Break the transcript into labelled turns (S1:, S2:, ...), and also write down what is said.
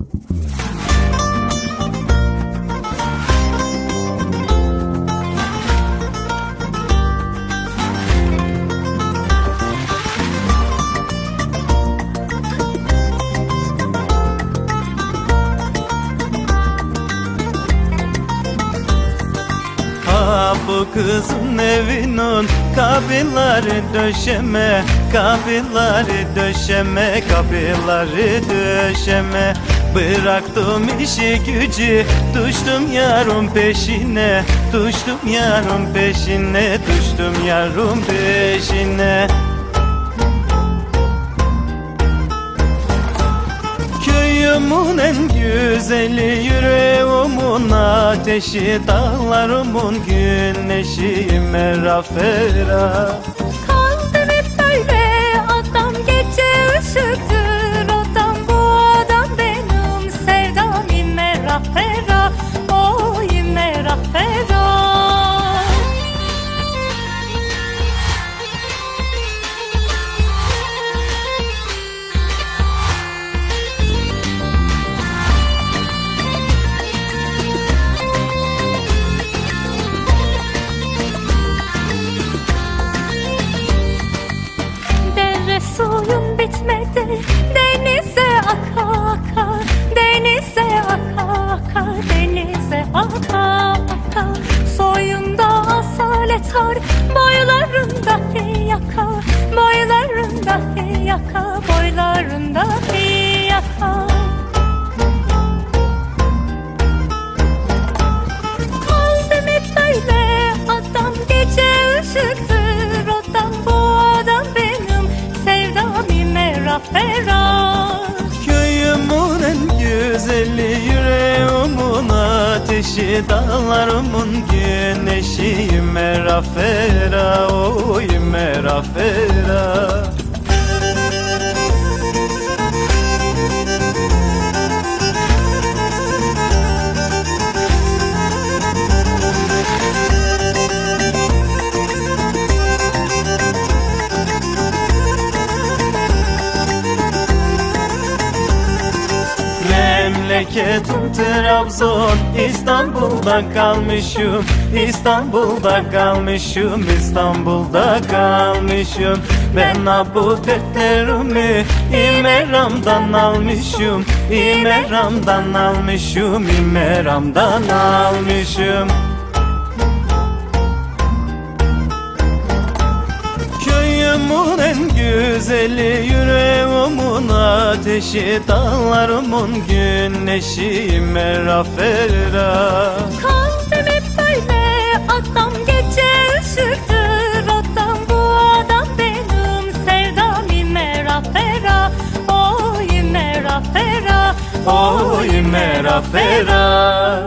S1: Yeah. Bu kızın evinin kapıları döşeme Kapıları döşeme kapıları döşeme. Bıraktım işi gücü Düştüm yarın peşine Düştüm yarın peşine Düştüm yarın peşine. Köyümün en güzeli yüreğimin ateşi Dağlarımın güneşi merafera
S2: Kaldım bitmedi Denize aka aka Denize aka aka Denize aka
S1: güzeli yüreğimin ateşi Dağlarımın güneşi. Merafera Oy merafera Memleketim Trabzon İstanbul'da kalmışım. İstanbul'da kalmışım İstanbul'da kalmışım. Ben ha bu dertlerimi İmeram'dan almışım. İmeram'dan almışım İmeram'dan almışım. Köyümün en güzeli Dağlarımın ateşi, dağlarımın güneşi Merafera
S2: Kalbim hep böyle adam gece üşüktü Adam bu adam benim sevdam Merafera Oy Merafera
S1: Oy Merafera